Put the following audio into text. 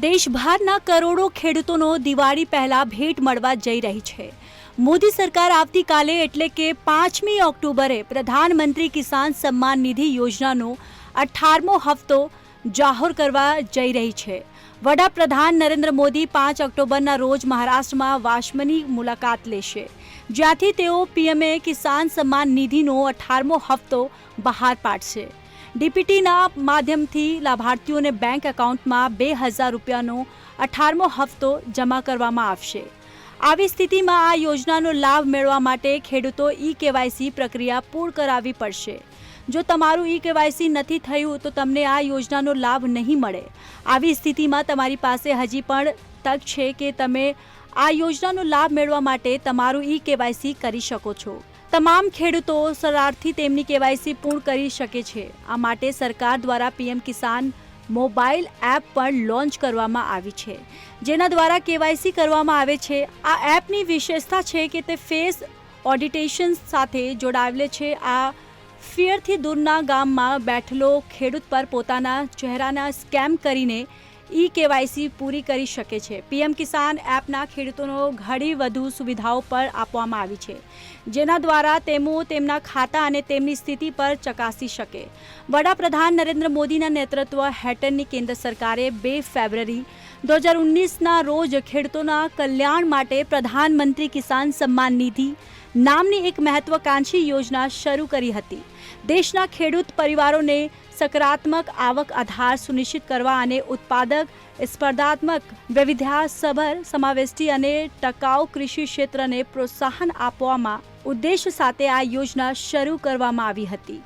દેશભરના કરોડો ખેડૂતોનો દિવાળી પહેલા ભેટ મળવા જઈ રહી છે. મોદી સરકાર આવતીકાલે એટલે કે પાંચમી ઓક્ટોબરે પ્રધાનમંત્રી કિસાન સન્માન નિધિ યોજનાનો અઠારમો હપ્તો જાહેર કરવા જઈ રહી છે. વડાપ્રધાન નરેન્દ્ર મોદી પાંચ ઓક્ટોબરના રોજ મહારાષ્ટ્રમાં વાશમની મુલાકાત લેશે. જ્યાંથી તેઓ પીએમએ કિસાન સન્માન નિધિનો અઠારમો હપ્તો બહાર પાડશે. ડીપીટીના માધ્યમથી લાભાર્થીઓને બેંક એકાઉન્ટમાં બે હજાર રૂપિયાનો અઠારમો હપ્તો જમા કરવામાં આવશે. આવી સ્થિતિમાં આ યોજનાનો લાભ મેળવવા માટે ખેડૂતો ઈ કેવાયસી પ્રક્રિયા પૂર્ણ કરાવવી પડશે. જો તમારું ઈ કેવાયસી નથી થયું તો તમને આ યોજનાનો લાભ નહીં મળે. આવી સ્થિતિમાં તમારી પાસે હજી પણ તક છે કે તમે આ યોજનાનો લાભ મેળવવા માટે તમારું ઈ કેવાયસી કરી શકો છો. તમામ ખેડૂતો સરળથી તેમની કેવાયસી પૂર્ણ કરી શકે છે. આ માટે સરકાર દ્વારા પીએમ કિસાન મોબાઈલ એપ પણ લોન્ચ કરવામાં આવી છે. જેના દ્વારા કેવાયસી કરવામાં આવે છે. આ એપની વિશેષતા છે કે તે ફેસ ઓડિટેશન સાથે જોડાયેલ છે. આ ફિયરથી દૂરના ગામમાં બેઠેલો ખેડૂત પર પોતાના ચહેરાના સ્કેમ કરીને ઈ કેવાયસી પૂરી કરી શકે છે. પીએમ કિસાન એપના ખેડૂતોનો ઘણી વધુ સુવિધાઓ પર આપવામાં આવી છે, જેના દ્વારા તેઓ તેમના ખાતા અને તેમની સ્થિતિ પર ચકાસી શકે. વડાપ્રધાન નરેન્દ્ર મોદીના નેતૃત્વ હેઠળની કેન્દ્ર સરકારે બે ફેબ્રુઆરી દો હજાર ઓગણીસના રોજ ખેડૂતોના કલ્યાણ માટે પ્રધાનમંત્રી કિસાન સન્માન નિધિ નામની એક મહત્વાકાંક્ષી યોજના શરૂ કરી હતી. દેશના ખેડૂત પરિવારોને સકારાત્મક આવક આધાર સુનિશ્ચિત કરવા અને ઉત્પાદક સ્પર્ધાત્મક વૈવિધ્યાસભર સમાવેશી અને ટકાઉ કૃષિ ક્ષેત્રને પ્રોત્સાહન આપવામાં ઉદ્દેશ સાથે આ યોજના શરૂ કરવામાં આવી હતી.